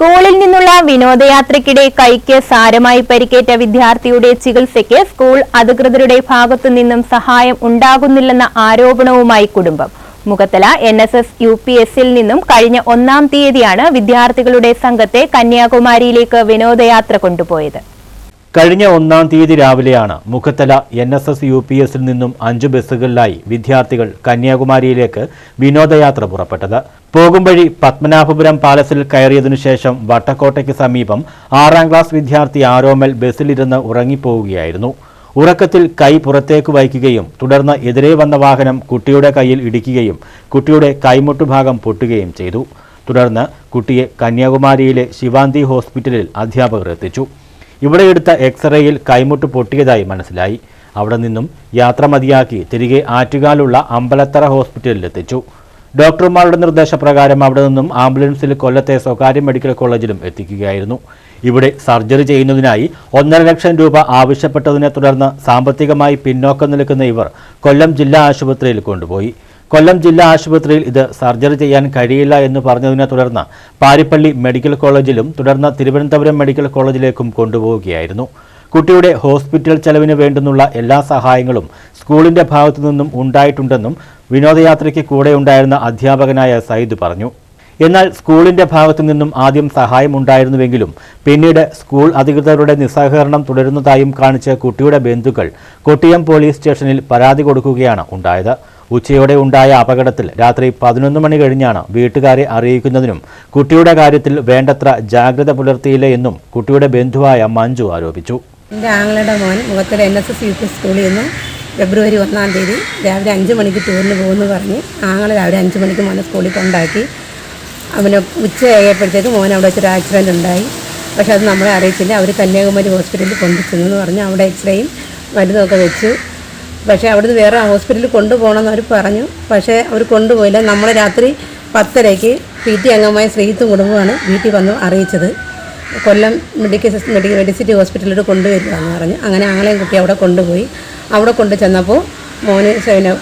സ്കൂളിൽ നിന്നുള്ള വിനോദയാത്രയ്ക്കിടെ കൈക്ക് സാരമായി പരിക്കേറ്റ വിദ്യാർത്ഥിയുടെ ചികിത്സയ്ക്ക് സ്കൂൾ അധികൃതരുടെ ഭാഗത്തു നിന്നും സഹായം ഉണ്ടാകുന്നില്ലെന്ന ആരോപണവുമായി കുടുംബം. Mukhathala N S S U P എസിൽ നിന്നും കഴിഞ്ഞ ഒന്നാം തീയതിയാണ് വിദ്യാർത്ഥികളുടെ സംഘത്തെ കന്യാകുമാരിയിലേക്ക് വിനോദയാത്ര കൊണ്ടുപോയത്. കഴിഞ്ഞ ഒന്നാം തീയതി രാവിലെയാണ് Mukhathala N S S U P എസിൽ നിന്നും അഞ്ചു ബസ്സുകളിലായി വിദ്യാർത്ഥികൾ കന്യാകുമാരിയിലേക്ക് വിനോദയാത്ര പുറപ്പെട്ടത്. പോകും വഴി പത്മനാഭപുരം പാലസിൽ കയറിയതിനുശേഷം വട്ടക്കോട്ടയ്ക്ക് സമീപം ആറാം ക്ലാസ് വിദ്യാർത്ഥി ആരോമൽ ബസ്സിലിരുന്ന് ഉറങ്ങിപ്പോവുകയായിരുന്നു. ഉറക്കത്തിൽ കൈ പുറത്തേക്ക് വയ്ക്കുകയും തുടർന്ന് എതിരെ വന്ന വാഹനം കുട്ടിയുടെ കയ്യിൽ ഇടിക്കുകയും കുട്ടിയുടെ കൈമുട്ടുഭാഗം പൊട്ടുകയും ചെയ്തു. തുടർന്ന് കുട്ടിയെ കന്യാകുമാരിയിലെ ശിവാന്തി ഹോസ്പിറ്റലിൽ അധ്യാപകർ എത്തിച്ചു. ഇവിടെ എടുത്ത എക്സ്റേയിൽ കൈമുട്ട് പൊട്ടിയതായി മനസ്സിലായി. അവിടെ നിന്നും യാത്ര മതിയാക്കി തിരികെ ആറ്റുകാലുള്ള അമ്പലത്തറ ഹോസ്പിറ്റലിൽ എത്തിച്ചു. ഡോക്ടർമാരുടെ നിർദ്ദേശപ്രകാരം അവിടെ നിന്നും ആംബുലൻസിൽ കൊല്ലത്തെ സ്വകാര്യ മെഡിക്കൽ കോളേജിലും എത്തിക്കുകയായിരുന്നു. ഇവിടെ സർജറി ചെയ്യുന്നതിനായി ഒന്നര ലക്ഷം രൂപ ആവശ്യപ്പെട്ടതിനെ തുടർന്ന് സാമ്പത്തികമായി പിന്നോക്കം നിൽക്കുന്ന ഇവർ കൊല്ലം ജില്ലാ ആശുപത്രിയിൽ കൊണ്ടുപോയി. കൊല്ലം ജില്ലാ ആശുപത്രിയിൽ ഇത് സർജറി ചെയ്യാൻ കഴിയില്ല എന്ന് പറഞ്ഞതിനെ തുടർന്ന് പാരിപ്പള്ളി മെഡിക്കൽ കോളേജിലും തുടർന്ന് തിരുവനന്തപുരം മെഡിക്കൽ കോളേജിലേക്കും കൊണ്ടുപോവുകയായിരുന്നു. കുട്ടിയുടെ ഹോസ്പിറ്റൽ ചെലവിന് വേണ്ടുന്നുള്ള എല്ലാ സഹായങ്ങളും സ്കൂളിന്റെ ഭാഗത്തു നിന്നും ഉണ്ടായിട്ടുണ്ടെന്നും വിനോദയാത്രയ്ക്ക് കൂടെ ഉണ്ടായിരുന്ന അധ്യാപകനായ സയ്യിദ് പറഞ്ഞു. എന്നാൽ സ്കൂളിന്റെ ഭാഗത്തു നിന്നും ആദ്യം സഹായമുണ്ടായിരുന്നുവെങ്കിലും പിന്നീട് സ്കൂൾ അധികൃതരുടെ നിസ്സഹകരണം തുടരുന്നതായും കാണിച്ച് കുട്ടിയുടെ ബന്ധുക്കൾ കൊട്ടിയം പോലീസ് സ്റ്റേഷനിൽ പരാതി കൊടുക്കുകയാണ് ഉണ്ടായത്. ഉച്ചയോടെ ഉണ്ടായ അപകടത്തിൽ രാത്രി പതിനൊന്ന് മണി കഴിഞ്ഞാണ് വീട്ടുകാരെ അറിയിക്കുന്നതിനും കുട്ടിയുടെ കാര്യത്തിൽ വേണ്ടത്ര ജാഗ്രത പുലർത്തിയില്ല എന്നും കുട്ടിയുടെ ബന്ധുവായ മഞ്ജു ആരോപിച്ചു. എന്റെ ആങ്ങളുടെ മോൻ മുഖത്തിൽ N S S U P സ്കൂളിൽ നിന്ന് ഫെബ്രുവരി ഒന്നാം തീയതി രാവിലെ അഞ്ച് മണിക്ക് ടൂറിന് പോകുമെന്ന് പറഞ്ഞ് ആങ്ങളെ രാവിലെ അഞ്ച് മണിക്ക് മോനെ സ്കൂളിൽ കൊണ്ടാക്കി. അവന് ഉച്ചയായപ്പോഴത്തേക്ക് മോൻ അവിടെ വെച്ചൊരു ആക്സിഡന്റ് ഉണ്ടായി. പക്ഷെ അത് നമ്മളെ അറിയിച്ചില്ല അവർ കന്യാകുമാരി ഹോസ്പിറ്റലിൽ കൊണ്ടുചെന്നു എന്ന് പറഞ്ഞ് അവിടെ എക്സ്റേയും മരുന്നൊക്കെ വെച്ചു. പക്ഷേ അവിടുന്ന് വേറെ ഹോസ്പിറ്റലിൽ കൊണ്ടുപോകണമെന്ന് അവർ പറഞ്ഞു. പക്ഷേ അവർ കൊണ്ടുപോയില്ല. നമ്മൾ രാത്രി പത്തരയ്ക്ക് പി ടി അംഗമായ ശ്രീത്തും കുടുംബമാണ് വീട്ടിൽ വന്ന് അറിയിച്ചത്. കൊല്ലം മെഡിക്കൽ മെഡിക്കൽ മെഡിസിറ്റി ഹോസ്പിറ്റലിൽ കൊണ്ടുവരികയെന്ന് പറഞ്ഞു. അങ്ങനെ ആങ്ങളെയും കുട്ടി അവിടെ കൊണ്ടുപോയി. അവിടെ കൊണ്ടു ചെന്നപ്പോൾ മോന് പിന്നെ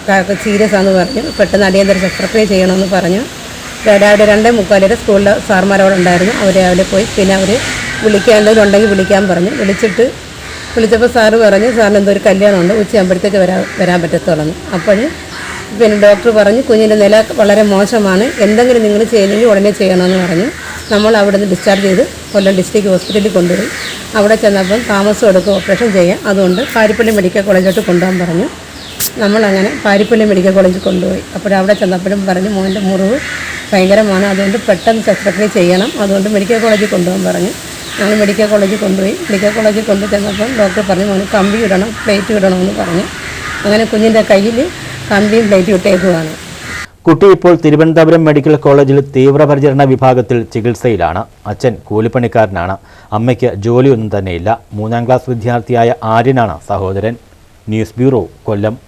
സീരിയസ് ആണെന്ന് പറഞ്ഞു. പെട്ടെന്ന് അടിയന്തര ശസ്ത്രക്രിയ ചെയ്യണമെന്ന് പറഞ്ഞു. രാവിലെ രണ്ടേ മുക്കാലരെ സ്കൂളിലെ ഉണ്ടായിരുന്നു. അവർ രാവിലെ പോയി. പിന്നെ അവർ വിളിക്കാൻ എന്തെങ്കിലും ഉണ്ടെങ്കിൽ വിളിക്കാൻ പറഞ്ഞു. വിളിച്ചിട്ട് വിളിച്ചപ്പോൾ സാറ് പറഞ്ഞു സാറിന് എന്തോ ഒരു കല്യാണമുണ്ട് ഉച്ചയാകുമ്പോഴത്തേക്ക് വരാൻ വരാൻ പറ്റത്തുള്ളൂ അപ്പോൾ പിന്നെ ഡോക്ടർ പറഞ്ഞു കുഞ്ഞിന്റെ നില വളരെ മോശമാണ് എന്തെങ്കിലും നിങ്ങൾ ചെയ്യുന്നെങ്കിൽ ഉടനെ ചെയ്യണമെന്ന് പറഞ്ഞു. നമ്മൾ അവിടെ നിന്ന് ഡിസ്ചാർജ് ചെയ്ത് കൊല്ലം ഡിസ്ട്രിക്ട് ഹോസ്പിറ്റലിൽ കൊണ്ടുപോയി. അവിടെ ചെന്നപ്പം താമസം എടുക്കും ഓപ്പറേഷൻ ചെയ്യാം. അതുകൊണ്ട് പാരിപ്പള്ളി മെഡിക്കൽ കോളേജിലോട്ട് കൊണ്ടുപോകാൻ പറഞ്ഞു. നമ്മളങ്ങനെ പാരിപ്പള്ളി മെഡിക്കൽ കോളേജിൽ കൊണ്ടുപോയി. അപ്പോൾ അവിടെ ചെന്നപ്പോഴും പറഞ്ഞു മോന്റെ മുറിവ് ഭയങ്കരമാണ് അതുകൊണ്ട് പെട്ടെന്ന് ശസ്ത്രക്രിയ ചെയ്യണം. അതുകൊണ്ട് മെഡിക്കൽ കോളേജിൽ കൊണ്ടുപോകാൻ പറഞ്ഞു. ഞങ്ങൾ മെഡിക്കൽ കോളേജിൽ കൊണ്ടുപോയി. മെഡിക്കൽ കോളേജിൽ കൊണ്ടു ചെന്നപ്പം ഡോക്ടർ പറഞ്ഞു മോന് കമ്പി ഇടണം പ്ലേറ്റ് ഇടണമെന്ന് പറഞ്ഞു. അങ്ങനെ കുഞ്ഞിന്റെ കയ്യിൽ കമ്പിയും പ്ലേറ്റും ഇട്ടേക്കുവാണ്. കുട്ടി ഇപ്പോൾ തിരുവനന്തപുരം മെഡിക്കൽ കോളേജിൽ തീവ്രപരിചരണ വിഭാഗത്തിൽ ചികിത്സയിലാണ്. അച്ഛൻ കൂലിപ്പണിക്കാരനാണ്. അമ്മയ്ക്ക് ജോലിയൊന്നും തന്നെയില്ല. മൂന്നാം ക്ലാസ് വിദ്യാർത്ഥിയായ ആര്യനാണ് സഹോദരൻ. News bureau Kollam.